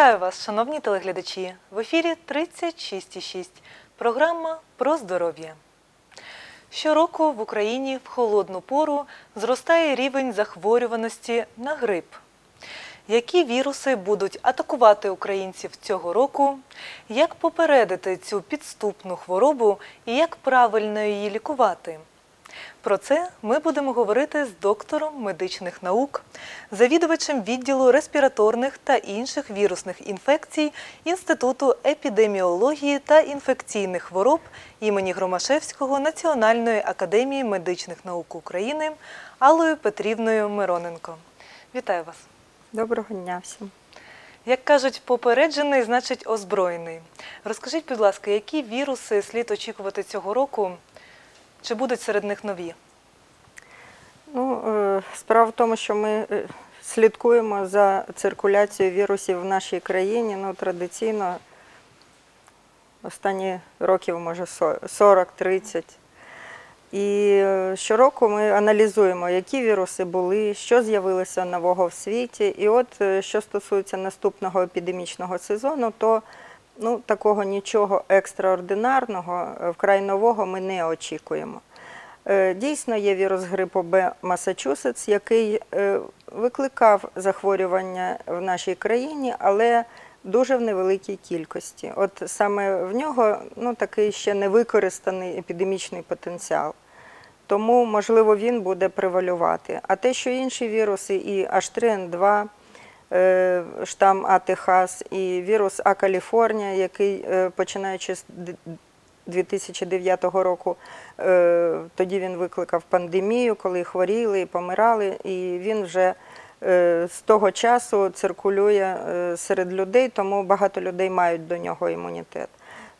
Вітаю вас, шановні телеглядачі! В ефірі 36,6. Програма про здоров'я. Щороку в Україні в холодну пору зростає рівень захворюваності на грип. Які віруси будуть атакувати українців цього року? Як попередити цю підступну хворобу і як правильно її лікувати? Про це ми будемо говорити з доктором медичних наук, завідувачем відділу респіраторних та інших вірусних інфекцій Інституту епідеміології та інфекційних хвороб імені Громашевського Національної академії медичних наук України Аллою Петрівною Мироненко. Вітаю вас! Доброго дня всім. Як кажуть, попереджений значить озброєний. Розкажіть, будь ласка, які віруси слід очікувати цього року? Чи будуть серед них нові? Ну, е, справа в тому, що ми е, слідкуємо за циркуляцією вірусів в нашій країні. Ну, традиційно останні років, може, со- 40-30. І е, щороку ми аналізуємо, які віруси були, що з'явилося нового в світі. І от що стосується наступного епідемічного сезону, то ну, такого нічого екстраординарного, е, вкрай нового ми не очікуємо. Е, Дійсно, є вірус грипу Б Масачусетс, який е, викликав захворювання в нашій країні, але дуже в невеликій кількості. От саме в нього ну, такий ще невикористаний епідемічний потенціал. Тому, можливо, він буде превалювати. А те, що інші віруси, і H3N2, е, штам А Техас, і вірус А Каліфорнія, який е, починаючи з 2009 року, е, тоді він викликав пандемію, коли хворіли і помирали, і він вже е, з того часу циркулює е, серед людей, тому багато людей мають до нього імунітет.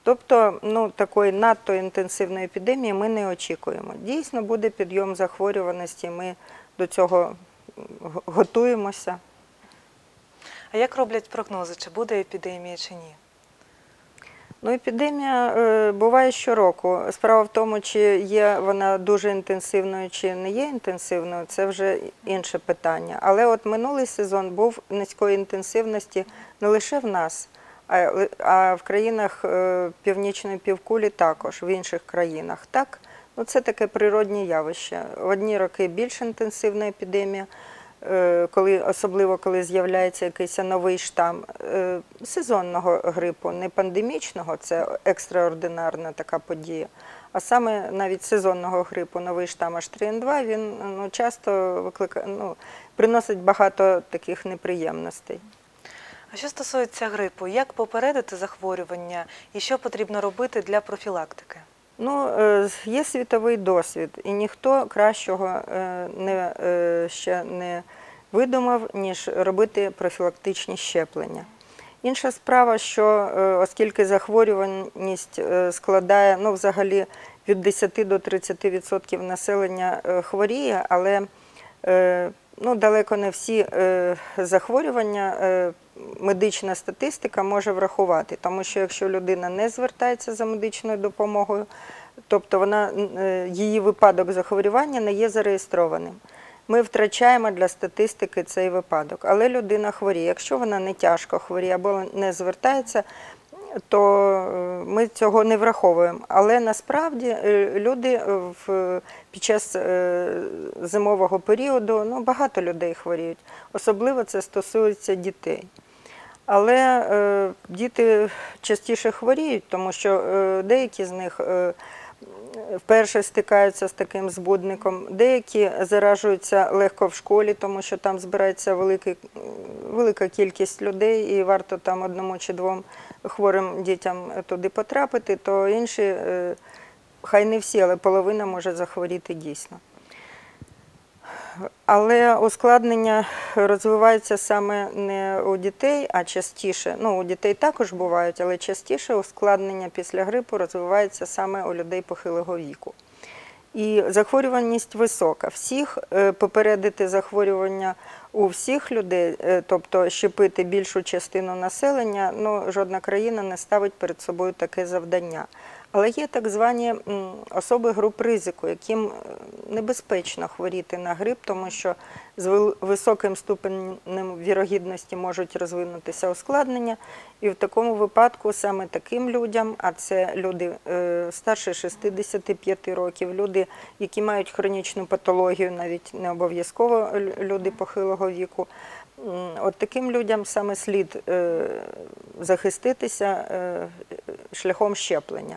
Тобто, ну такої надто інтенсивної епідемії ми не очікуємо. Дійсно, буде підйом захворюваності. Ми до цього готуємося. А як роблять прогнози, чи буде епідемія, чи ні? Ну, епідемія е, буває щороку. Справа в тому, чи є вона дуже інтенсивною, чи не є інтенсивною, це вже інше питання. Але от минулий сезон був низької інтенсивності не лише в нас, а, а в країнах е, північної півкулі також, в інших країнах. Так, ну це таке природнє явище. В одні роки більш інтенсивна епідемія, коли, особливо коли з'являється якийсь новий штам е, сезонного грипу, не пандемічного, це екстраординарна така подія. А саме навіть сезонного грипу, новий штам H3N2, він ну, часто викликає, ну, приносить багато таких неприємностей. А що стосується грипу, як попередити захворювання і що потрібно робити для профілактики? Ну, е, є світовий досвід, і ніхто кращого е, не, е, ще не видумав, ніж робити профілактичні щеплення. Інша справа, що оскільки захворюваність складає ну, взагалі від 10 до 30% населення хворіє, але ну, далеко не всі захворювання медична статистика може врахувати, тому що якщо людина не звертається за медичною допомогою, тобто вона, е, її випадок захворювання не є зареєстрованим. Ми втрачаємо для статистики цей випадок. Але людина хворіє. Якщо вона не тяжко хворіє або не звертається, то е, ми цього не враховуємо. Але насправді е, люди в, під час зимового періоду ну, багато людей хворіють. Особливо це стосується дітей. Але е, діти частіше хворіють, тому що е, деякі з них е, вперше стикаються з таким збудником, деякі заражуються легко в школі, тому що там збирається великий, велика кількість людей, і варто там одному чи двом хворим дітям туди потрапити, то інші, е, хай не всі, але половина може захворіти дійсно. Але ускладнення розвиваються саме не у дітей, а частіше. Ну, у дітей також бувають, але частіше ускладнення після грипу розвивається саме у людей похилого віку. І захворюваність висока. Всіх е, попередити захворювання у всіх людей, е, тобто щепити більшу частину населення, ну, жодна країна не ставить перед собою таке завдання. Але є так звані особи груп ризику, яким е, небезпечно хворіти на грип, тому що з високим ступенем вірогідності можуть розвинутися ускладнення. І в такому випадку саме таким людям, а це люди е, старше 65 років, люди, які мають хронічну патологію, навіть не обов'язково люди похилого віку. От таким людям саме слід е, захиститися е, шляхом щеплення.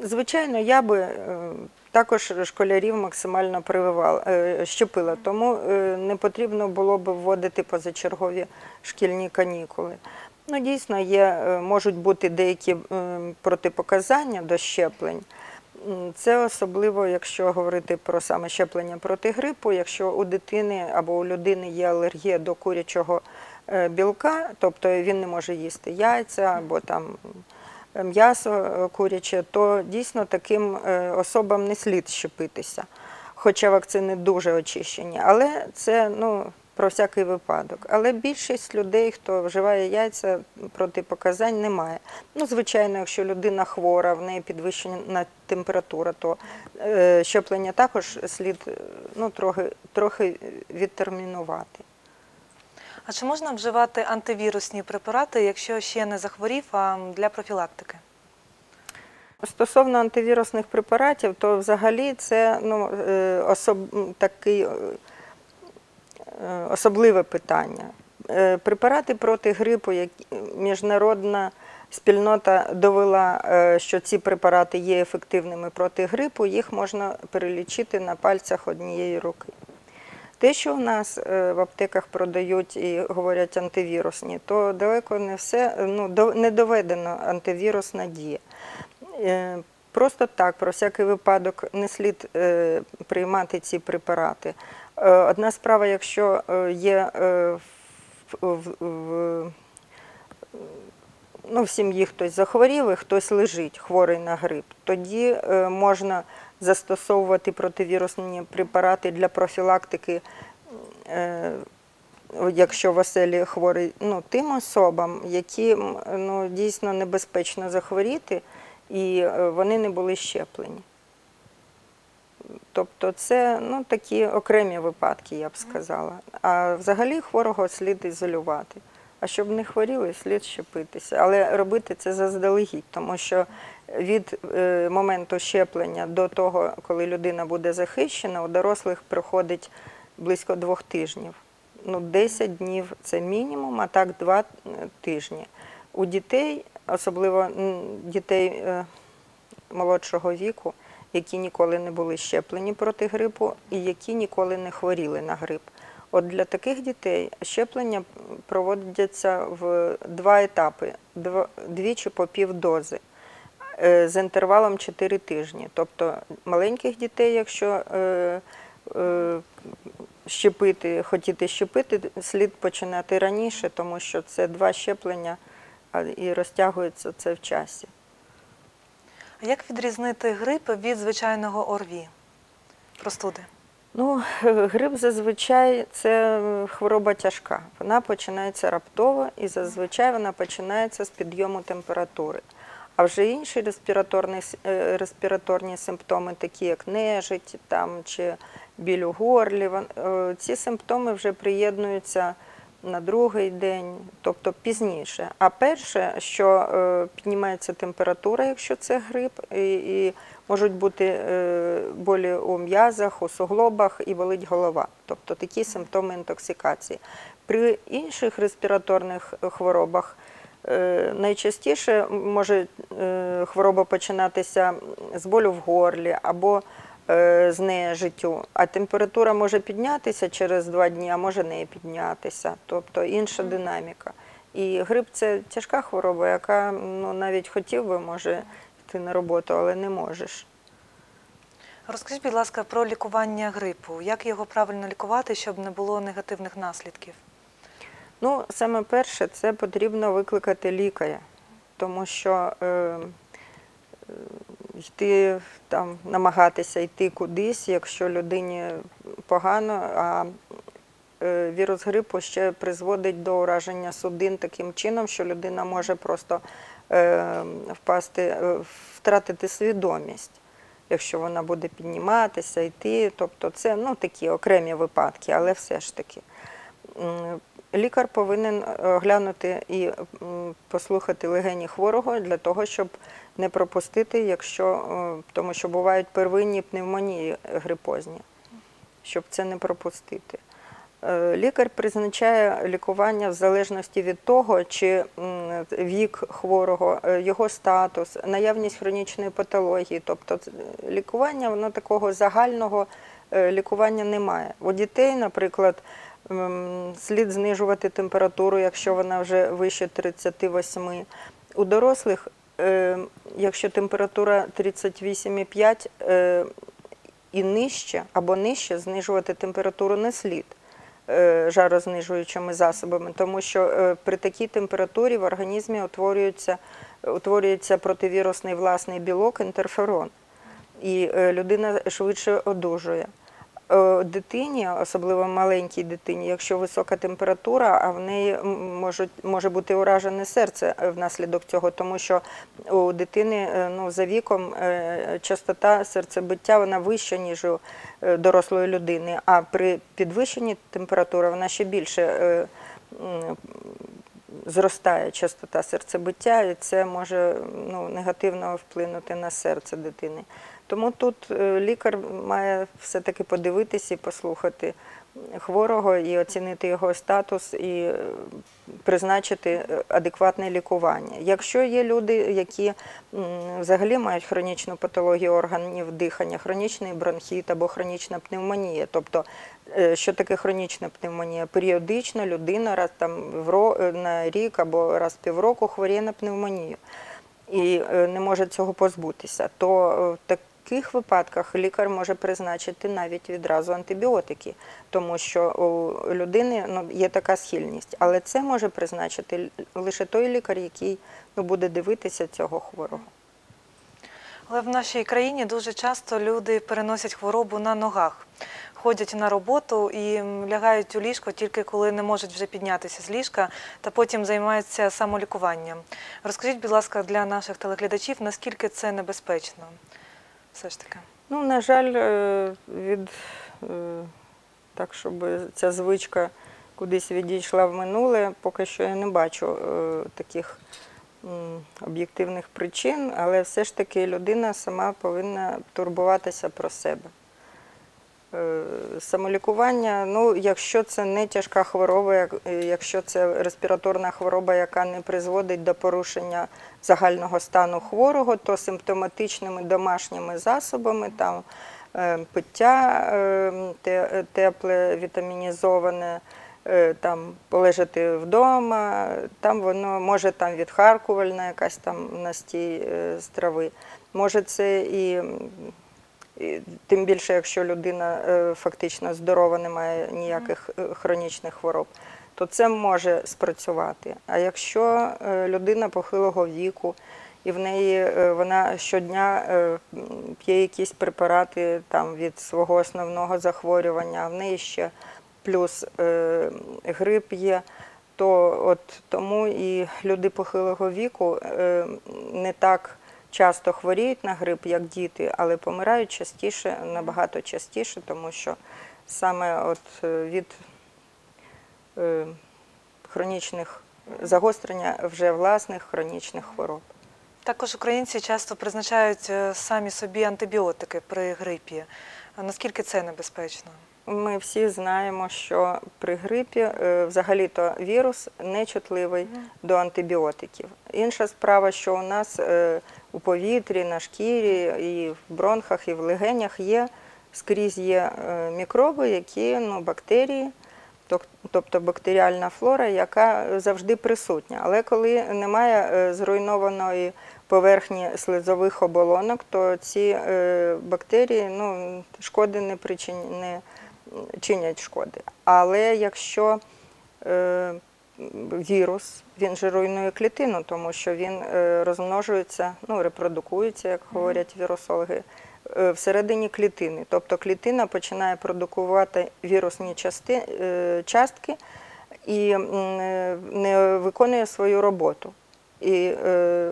Звичайно, я би е, також школярів максимально прививала, щепила, тому не потрібно було б вводити позачергові шкільні канікули. Ну, дійсно, є, можуть бути деякі протипоказання до щеплень. Це особливо, якщо говорити про саме щеплення проти грипу, якщо у дитини або у людини є алергія до курячого е, білка, тобто він не може їсти яйця або там м'ясо е, куряче, то дійсно таким е, особам не слід щепитися. Хоча вакцини дуже очищені. Але це ну, про всякий випадок. Але більшість людей, хто вживає яйця, протипоказань немає. Ну, звичайно, якщо людина хвора, в неї підвищена температура, то е, щеплення також слід е, ну, трохи, трохи відтермінувати. А чи можна вживати антивірусні препарати, якщо ще не захворів, а для профілактики? Стосовно антивірусних препаратів, то взагалі це ну, е, особ... такий, особливе питання. Е, Препарати проти грипу, які міжнародна спільнота довела, е, що ці препарати є ефективними проти грипу, їх можна перелічити на пальцях однієї руки. Те, що в нас е, в аптеках продають і говорять антивірусні, то далеко не все ну, не доведено антивірусна дія. Е, Просто так, про всякий випадок, не слід е, приймати ці препарати. Е, Одна справа, якщо е, є е, в, в, ну, в сім'ї хтось захворів і хтось лежить хворий на грип, тоді можна застосовувати противірусні препарати для профілактики. Якщо в оселі хворий ну, тим особам, які ну, дійсно небезпечно захворіти, і вони не були щеплені. Тобто це ну, такі окремі випадки, я б сказала. А взагалі хворого слід ізолювати. А щоб не хворіли, слід щепитися. Але робити це заздалегідь, тому що від е, моменту щеплення до того, коли людина буде захищена, у дорослих проходить близько двох тижнів. Ну, 10 днів це мінімум, а так два тижні. У дітей, особливо дітей е, молодшого віку, які ніколи не були щеплені проти грипу і які ніколи не хворіли на грип. От для таких дітей щеплення проводяться в два етапи, дв- двічі по півдози е, з інтервалом 4 тижні. Тобто маленьких дітей, якщо е, е, щепити, хотіти щепити, слід починати раніше, тому що це два щеплення і розтягується це в часі. Як відрізнити грип від звичайного ОРВІ? Простуди? Ну, грип зазвичай це хвороба тяжка. Вона починається раптово і зазвичай вона починається з підйому температури. А вже інші респіраторні, е, респіраторні симптоми, такі як нежить там, чи біль у горлі, е, ці симптоми вже приєднуються на другий день, тобто пізніше. А перше, що е, піднімається температура, якщо це грип, і, і можуть бути е, болі у м'язах, у суглобах і болить голова. Тобто такі симптоми інтоксикації. При інших респіраторних хворобах е, найчастіше може хвороба починатися з болю в горлі або е, з нежиттю, а температура може піднятися через два дні, а може не піднятися, тобто інша динаміка. І грип це тяжка хвороба, яка ну, навіть хотів би, може, йти на роботу, але не можеш. Розкажіть, будь ласка, про лікування грипу. Як його правильно лікувати, щоб не було негативних наслідків? Ну, саме перше, це потрібно викликати лікаря, тому що е, йти там, намагатися йти кудись, якщо людині погано, а е, вірус грипу ще призводить до ураження судин таким чином, що людина може просто е, впасти, е, втратити свідомість. Якщо вона буде підніматися, йти, тобто це ну, такі окремі випадки, але все ж таки. Лікар повинен оглянути і послухати легені хворого для того, щоб не пропустити, якщо е, тому що бувають первинні пневмонії грипозні, щоб це не пропустити. Е, Лікар призначає лікування в залежності від того, чи вік хворого, е, його статус, наявність хронічної патології. Тобто лікування воно такого загального е, лікування немає. У дітей, наприклад, слід знижувати температуру, якщо вона вже вище 38. У дорослих, е, якщо температура 38,5 е, і нижче або нижче, знижувати температуру не слід е, жарознижуючими засобами, тому що е, при такій температурі в організмі утворюється, утворюється противірусний власний білок інтерферон, і е, людина швидше одужує. Е, Дитині, особливо маленькій дитині, якщо висока температура, а в неї можуть, може бути уражене серце внаслідок цього, тому що у дитини е, ну, за віком е, частота серцебиття вона вища, ніж у дорослої людини, а при підвищенні температури вона ще більше зростає частота серцебиття, і це може ну, негативно вплинути на серце дитини. Тому тут е, лікар має все-таки подивитися і послухати хворого і оцінити його статус і е, призначити е, адекватне лікування. Якщо є люди, які взагалі мають хронічну патологію органів дихання, хронічний бронхіт або хронічна пневмонія, тобто що таке хронічна пневмонія? Періодично людина раз там в ро- на рік або раз півроку хворіє на пневмонію і не може цього позбутися, то в таких випадках лікар може призначити навіть відразу антибіотики, тому що у людини ну, є така схильність. Але це може призначити лише той лікар, який ну, буде дивитися цього хворого. Але в нашій країні дуже часто люди переносять хворобу на ногах, ходять на роботу і лягають у ліжко тільки коли не можуть вже піднятися з ліжка, та потім займаються самолікуванням. Розкажіть, будь ласка, для наших телеглядачів, наскільки це небезпечно? Все ж таки. Ну, на жаль, е, від е, так, щоб ця звичка кудись відійшла в минуле, поки що я не бачу е, таких об'єктивних причин, але все ж таки людина сама повинна турбуватися про себе. Е, Самолікування, ну, якщо це не тяжка хвороба, е, якщо це респіраторна хвороба, яка не призводить до порушення загального стану хворого, то симптоматичними домашніми засобами, там е, пиття тепле, вітамінізоване, там полежати вдома, там воно може там відхаркувальна якась там настій з трави. Може це і тим більше, якщо людина е, фактично здорова, не має ніяких е, хронічних хвороб, то це може спрацювати. А якщо е, людина похилого віку, і в неї вона щодня п'є якісь препарати там, від свого основного захворювання, а в неї ще плюс грип є, то от тому і люди похилого віку не так часто хворіють на грип, як діти, але помирають частіше, набагато частіше, тому що саме от е, від е, хронічних загострення вже власних хронічних хвороб. Також українці часто призначають е, самі собі антибіотики при грипі. А наскільки це небезпечно? Ми всі знаємо, що при грипі е, взагалі-то вірус нечутливий до антибіотиків. Інша справа, що у нас е, у повітрі, на шкірі, і в бронхах, і в легенях є скрізь є е, мікроби, які ну, бактерії, тобто бактеріальна флора, яка завжди присутня. Але коли немає зруйнованої поверхні слизових оболонок, то ці бактерії ну, шкоди не, причин... чинять шкоди. Але якщо е, вірус, він же руйнує клітину, тому що він е, розмножується, ну, репродукується, як говорять вірусологи, е, всередині клітини. Тобто клітина починає продукувати вірусні части, е, частки і е, не виконує свою роботу. І е,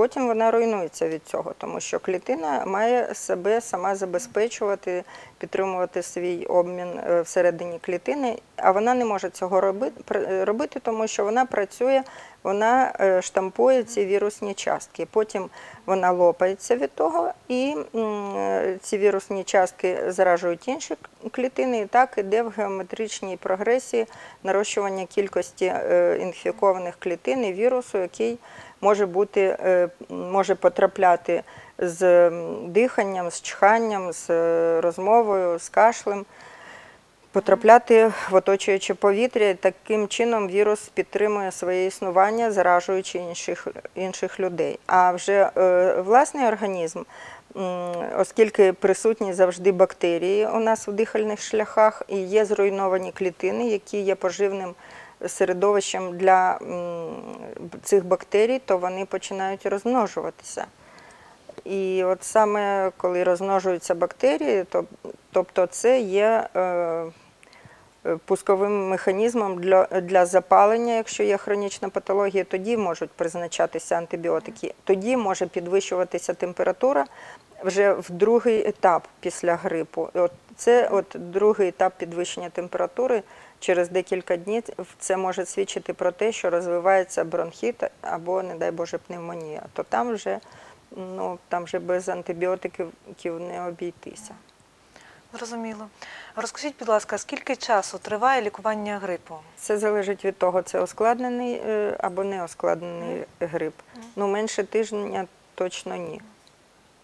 потім вона руйнується від цього, тому що клітина має себе сама забезпечувати, підтримувати свій обмін е, всередині клітини, а вона не може цього робити, робити тому що вона працює, вона е, штампує ці вірусні частки. Потім вона лопається від того, і е, ці вірусні частки заражують інші клітини, і так іде в геометричній прогресії нарощування кількості е, інфікованих клітин і вірусу, який може бути, е, може потрапляти з диханням, з чханням, з е, розмовою, з кашлем. Потрапляти в оточуюче повітря, таким чином вірус підтримує своє існування, заражуючи інших, інших людей. А вже е, власний організм, оскільки присутні завжди бактерії у нас в дихальних шляхах, і є зруйновані клітини, які є поживним середовищем для цих бактерій, то вони починають розмножуватися. І от саме коли розмножуються бактерії, то, тобто це є е, е, пусковим механізмом для, для запалення, якщо є хронічна патологія, тоді можуть призначатися антибіотики. Тоді може підвищуватися температура вже в другий етап після грипу. От це от другий етап підвищення температури. Через декілька днів це може свідчити про те, що розвивається бронхіт або, не дай Боже, пневмонія. То там вже ну там вже без антибіотиків не обійтися. Зрозуміло. Розкажіть, будь ласка, скільки часу триває лікування грипу? Це залежить від того, це ускладнений е, або не ускладнений грип. Ну, менше тижня точно ні.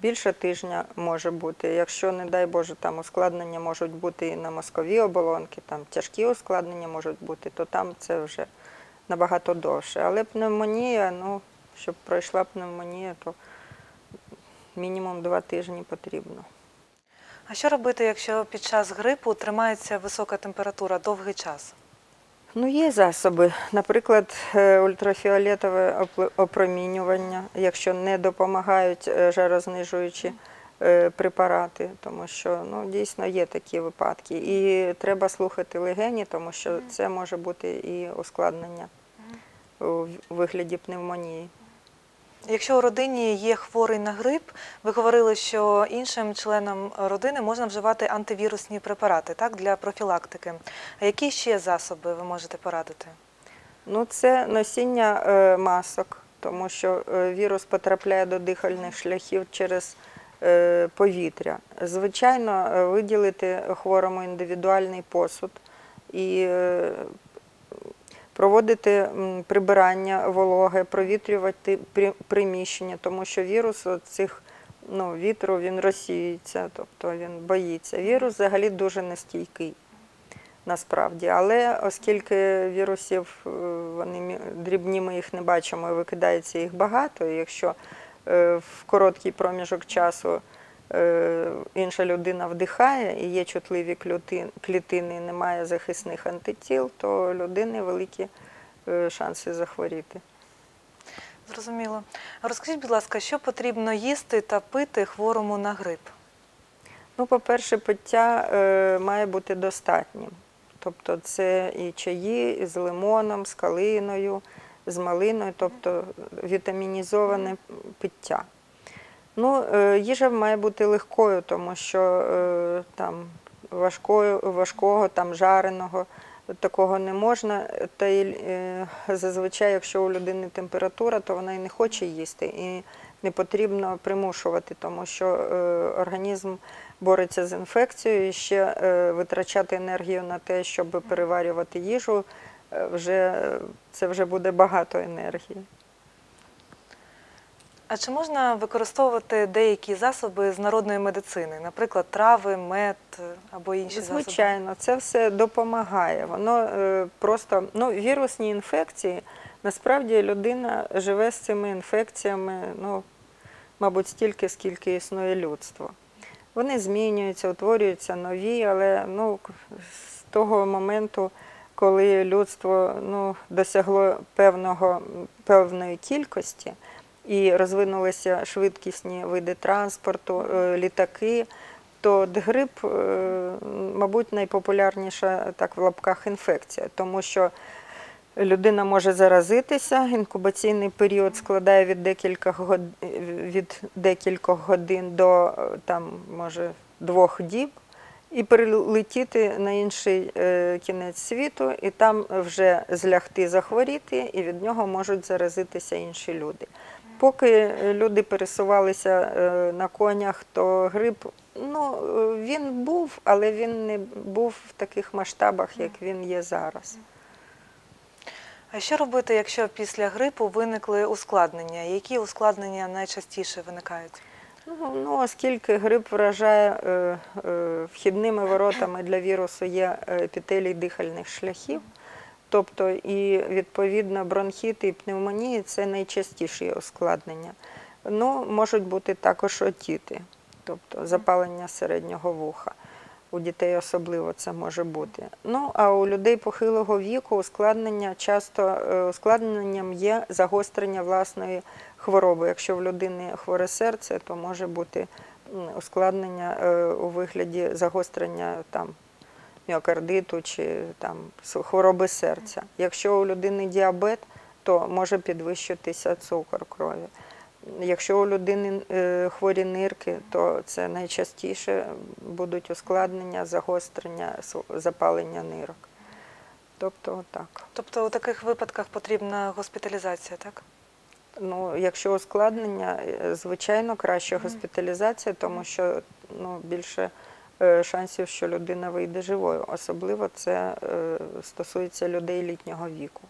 Більше тижня може бути. Якщо, не дай Боже, там ускладнення можуть бути і на мозкові оболонки, там тяжкі ускладнення можуть бути, то там це вже набагато довше. Але пневмонія, ну, щоб пройшла пневмонія, то мінімум два тижні потрібно. А що робити, якщо під час грипу тримається висока температура довгий час? Ну, є засоби, наприклад, е, ультрафіолетове опромінювання, якщо не допомагають е, жарознижуючі е, препарати, тому що ну, дійсно є такі випадки. І треба слухати легені, тому що це може бути і ускладнення у вигляді пневмонії. Якщо у родині є хворий на грип, ви говорили, що іншим членам родини можна вживати антивірусні препарати так, для профілактики. А які ще засоби ви можете порадити? Ну, це носіння е, масок, тому що е, вірус потрапляє до дихальних шляхів через е, повітря. Звичайно, виділити хворому індивідуальний посуд і проводити прибирання вологи, провітрювати при- приміщення, тому що вірус цих ну, вітру він розсіюється, тобто він боїться. Вірус взагалі дуже нестійкий насправді. Але оскільки вірусів е, вони дрібні, ми їх не бачимо, і викидається їх багато. І якщо е, в короткий проміжок часу інша людина вдихає і є чутливі клітини, і немає захисних антитіл, то людини великі е, шанси захворіти. Зрозуміло. Розкажіть, будь ласка, що потрібно їсти та пити хворому на грип? Ну, по-перше, пиття е, має бути достатнім. Тобто це і чаї з лимоном, з калиною, з малиною, тобто вітамінізоване пиття. Ну, е, їжа має бути легкою, тому що е, там важкою, важкого, там жареного такого не можна. Та й е, зазвичай, якщо у людини температура, то вона і не хоче їсти. І не потрібно примушувати, тому що організм бореться з інфекцією і ще витрачати енергію на те, щоб переварювати їжу, вже, це вже буде багато енергії. А чи можна використовувати деякі засоби з народної медицини, наприклад, трави, мед е, або інші засоби? Звичайно, це все допомагає. Воно е, просто ну, вірусні інфекції. Насправді людина живе з цими інфекціями, ну, мабуть, стільки, скільки існує людство. Вони змінюються, утворюються нові, але ну, з того моменту, коли людство ну, досягло певного, певної кількості і розвинулися швидкісні види транспорту, е, літаки, то грип, е, мабуть, найпопулярніша так в лапках інфекція, тому що Людина може заразитися. Інкубаційний період складає від декількох годин, від декількох годин до е, там, може, двох діб, і перелетіти на інший кінець світу, і там вже злягти захворіти, і від нього можуть заразитися інші люди. Поки люди пересувалися е, на конях, то грип ну, е, він був, але він не був в таких масштабах, як він є зараз. А що робити, якщо після грипу виникли ускладнення? Які ускладнення найчастіше виникають? Ну, ну, оскільки грип вражає е, е, вхідними воротами для вірусу є е, епітелій дихальних шляхів, тобто і відповідно бронхіти і пневмонії це найчастіші ускладнення. Ну, можуть бути також отіти, тобто запалення середнього вуха. У дітей особливо це може бути. Ну а у людей похилого віку ускладнення часто е, ускладненням є загострення власної хвороби. Якщо в людини хворе серце, то може бути ускладнення е, у вигляді загострення там міокардиту чи там хвороби серця. Якщо у людини діабет, то може підвищитися цукор крові. Якщо у людини е, хворі нирки, то це найчастіше будуть ускладнення, загострення, запалення нирок. Тобто так. Тобто у таких випадках потрібна госпіталізація, так? Ну, якщо ускладнення, е, звичайно, краще госпіталізація, тому що ну, більше шансів, що людина вийде живою. Особливо це е, стосується людей літнього віку.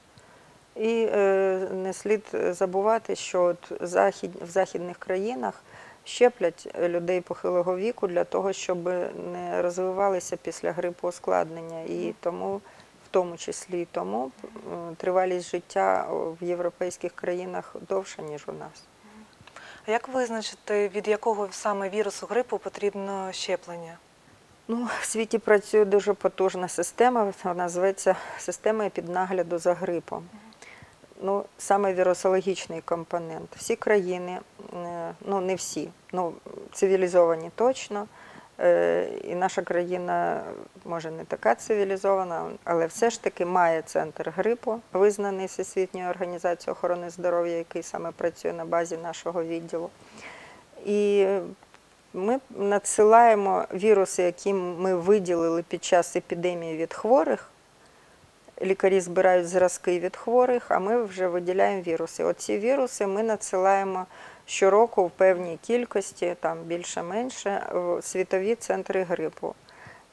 І е, не слід забувати, що от захід, в західних країнах щеплять людей похилого віку для того, щоб не розвивалися після грипу ускладнення. І тому, в тому числі і тому, е, тривалість життя в європейських країнах довша, ніж у нас. А як визначити, від якого саме вірусу грипу потрібно щеплення? Ну, в світі працює дуже потужна система, вона зветься система піднагляду за грипом. Ну, саме вірусологічний компонент. Всі країни, е, ну не всі, ну цивілізовані точно. Е, І наша країна може не така цивілізована, але все ж таки має центр грипу, визнаний Всесвітньою організацією охорони здоров'я, який саме працює на базі нашого відділу. І ми надсилаємо віруси, які ми виділили під час епідемії від хворих. Лікарі збирають зразки від хворих, а ми вже виділяємо віруси. Оці віруси ми надсилаємо щороку в певній кількості, там більше-менше, в світові центри грипу.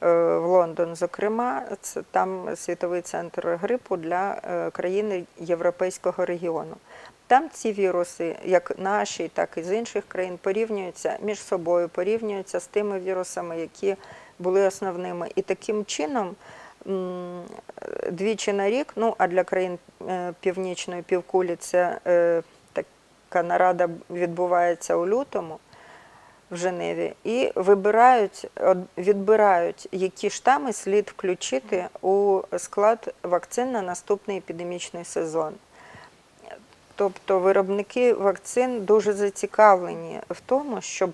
Е, В Лондон, зокрема, це там світовий центр грипу для е, країн Європейського регіону. Там ці віруси, як наші, так і з інших країн, порівнюються між собою, порівнюються з тими вірусами, які були основними. І таким чином двічі на рік, ну а для країн е, північної півкулі це е, така нарада відбувається у лютому в Женеві, і вибирають, відбирають, які штами слід включити у склад вакцин на наступний епідемічний сезон. Тобто виробники вакцин дуже зацікавлені в тому, щоб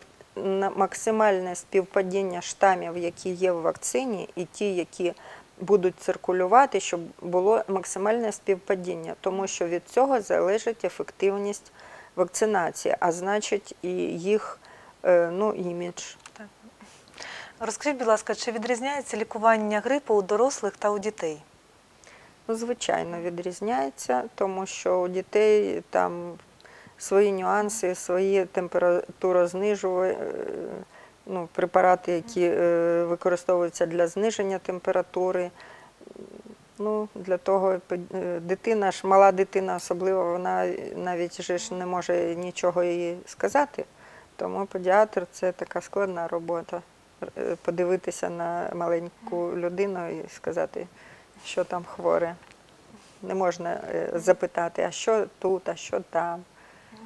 максимальне співпадіння штамів, які є в вакцині, і ті, які будуть циркулювати, щоб було максимальне співпадіння, тому що від цього залежить ефективність вакцинації, а значить і їх е, ну, імідж. Розкажіть, будь ласка, чи відрізняється лікування грипу у дорослих та у дітей? Ну, звичайно, відрізняється, тому що у дітей там свої нюанси, свої температурознижуві, ну, препарати, які е, використовуються для зниження температури. Ну, для того е, дитина ж, мала дитина особливо, вона навіть ж не може нічого їй сказати. Тому педіатр це така складна робота. Е, Подивитися на маленьку людину і сказати, що там хворе. Не можна е, запитати, а що тут, а що там,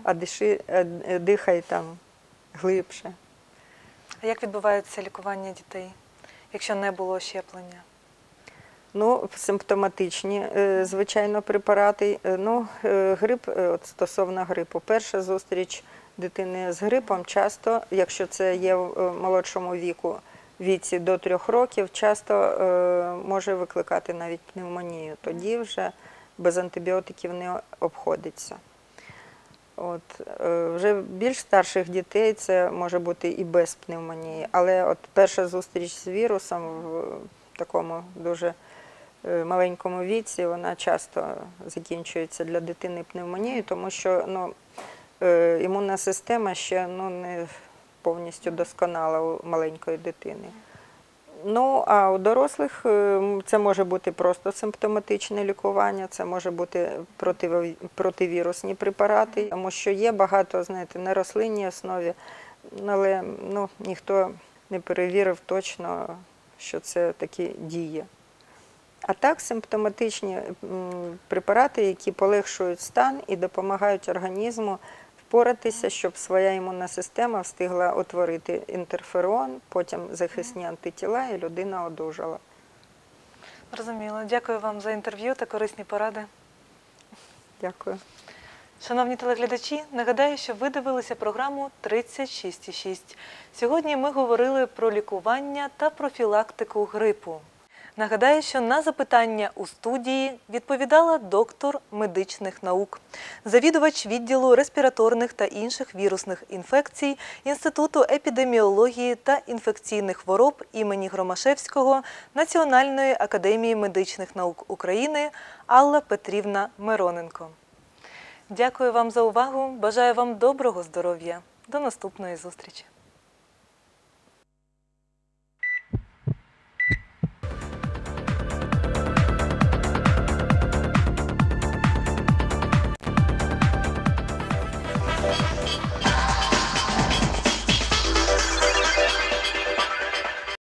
а диши, е, е, дихай там глибше. А як відбувається лікування дітей, якщо не було щеплення? Ну, симптоматичні, звичайно, препарати. Ну, грип, от стосовно грипу, перша зустріч дитини з грипом часто, якщо це є в молодшому віку, віці до трьох років, часто е, може викликати навіть пневмонію. Тоді вже без антибіотиків не обходиться. От, е, вже більш старших дітей це може бути і без пневмонії, але от перша зустріч з вірусом в такому дуже е, маленькому віці, вона часто закінчується для дитини пневмонією, тому що ну, імунна система ще ну, не повністю досконала у маленької дитини. Ну, а у дорослих е, це може бути просто симптоматичне лікування, це може бути противірусні препарати, тому що є багато, знаєте, на рослинній основі, але ну, ніхто не перевірив точно, що це такі діє. А так, симптоматичні препарати, які полегшують стан і допомагають організму впоратися, щоб своя імунна система встигла утворити інтерферон, потім захисні антитіла, і людина одужала. Зрозуміло. Дякую вам за інтерв'ю та корисні поради. Дякую. Шановні телеглядачі, нагадаю, що ви дивилися програму 36,6. Сьогодні ми говорили про лікування та профілактику грипу. Нагадаю, що на запитання у студії відповідала доктор медичних наук, завідувач відділу респіраторних та інших вірусних інфекцій Інституту епідеміології та інфекційних хвороб імені Громашевського Національної академії медичних наук України Алла Петрівна Мироненко. Дякую вам за увагу. Бажаю вам доброго здоров'я. До наступної зустрічі.